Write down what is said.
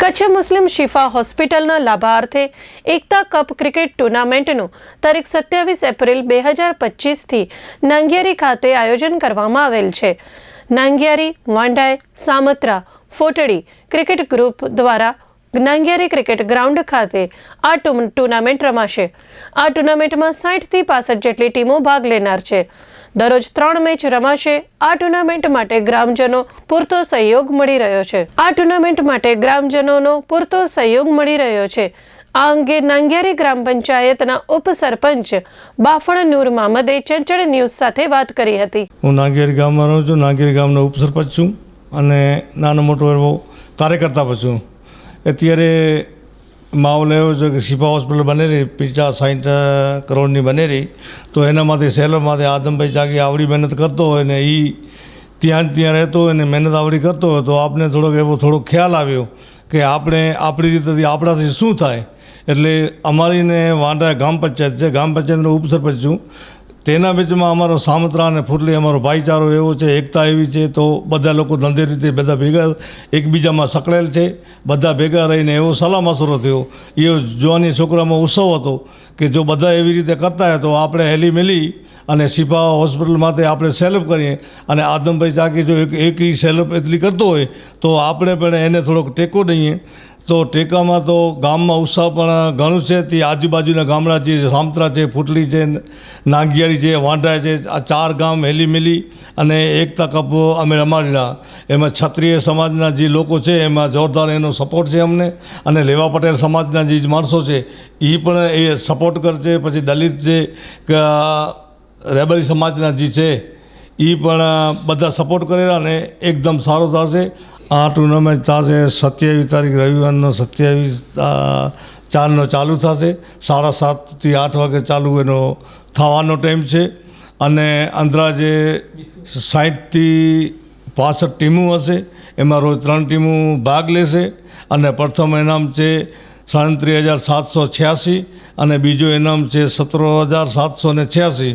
કચ્છ મુસ્લિમ શિફા હોસ્પિટલના લાભાર્થે એકતા cup cricket ટુર્નામેન્ટનું તારીખ સત્યાવીસ એપ્રિલ બે હજાર પચીસથી નાંગિયારી ખાતે આયોજન કરવામાં આવેલ છે. નાંગિયારી વાંઢાય સામત્રા, ફોટડી ક્રિકેટ ગ્રુપ દ્વારા નાંગિયારી ક્રિકેટ ગ્રાઉન્ડ ખાતે આ ટુર્ન- ટુર્નામેન્ટ રમાશે. આ ટુર્નામેન્ટમાં સાઠથી પાસઠ જેટલી ટીમો ભાગ લેનાર છે. દરરોજ ત્રણ મેચ રમાશે. આ ટુર્નામેન્ટ માટે ગ્રામજનો પૂરતો સહયોગ મળી રહ્યો છે. આ ટુર્નામેન્ટ માટે ગ્રામજનોનો પૂરતો સહયોગ મળી રહ્યો છે. આ અંગે નાંગિયારી ગ્રામ પંચાયતના ઉપસરપંચ બાફણ નૂર મામદે ચંચળ ન્યૂઝ સાથે વાત કરી હતી. હું નાંગિયારી ગામમાં રહું છું. નાંગિયારી ગામનો ઉપસરપંચ છું અને નાનો મોટો એવો કાર્યકર્તા પણ છું. અત્યારે માહોલ એવો છે કે શિફા હોસ્પિટલ બની રહી પચાસ સાઠ કરોડની બની રહી તો એનામાંથી સેલરમાંથી આદમભાઈ જાગી આવડી મહેનત કરતો હોય ને એ ત્યાં ત્યાં રહેતો હોય ને મહેનત આવડી કરતો હોય, તો આપણે થોડોક એવો થોડોક ખ્યાલ આવ્યો કે આપણે આપણી રીતેથી આપણાથી શું થાય. એટલે અમારીને વાંડા ગામ પંચાયત છે, ગામ પંચાયતનો ઉપસરપંચ છું. તેના બીચમાં અમારો સામત્રા અને ફૂટલી અમારો ભાઈચારો એવો છે, એકતા એવી છે, તો બધા લોકો ધંધે રીતે બધા ભેગા એકબીજામાં સકળેલ છે. બધા ભેગા રહીને એવો સલાહ મસૂરો થયો. એ જોવાની છોકરામાં ઉત્સવ હતો કે જો બધા એવી રીતે કરતા હોય તો આપણે હેલી મેલી અને સિપા હોસ્પિટલ માટે આપણે સેલ્ફ કરીએ. અને આદમભાઈ ચાકી જો એક એક સેલ્ફ એટલી કરતો હોય તો આપણે પણ એને થોડોક ટેકો દઈએ. તો ટેકામાં તો ગામમાં ઉત્સાહ પણ ઘણું છે. તે આજુબાજુના ગામડા છે સામત્રા છે, ફૂટલી છે નાગિયારી છે, વાંઢા છે, આ ચાર ગામ હેલી મિલી અને એકતા કપ અમે રમાડેલા. એમાં ક્ષત્રિય સમાજના જે લોકો છે, એમાં જોરદાર એનો સપોર્ટ છે અમને. અને લેવા પટેલ સમાજના જે માણસો છે એ પણ એ સપોર્ટ કરશે. પછી દલિત છે કે રેબરી સમાજના જે છે એ પણ બધા સપોર્ટ કરેલા અને એકદમ સારો થશે. આ ટુર્નામેન્ટ થશે, સત્યાવીસ તારીખ રવિવારનો સત્યાવીસ ચારનો ચાલુ થશે. સાડા સાતથી આઠ વાગે ચાલુ એનો થવાનો ટાઈમ છે. અને અંદાજે સાઠથી પાસઠ ટીમો હશે. એમાં રોજ ત્રણ ટીમો ભાગ લેશે. અને પ્રથમ ઇનામ છે સાડત્રીસ હજાર સાતસો છ્યાસી અને બીજો ઇનામ છે સત્તર હજાર સાતસો ને છ્યાસી.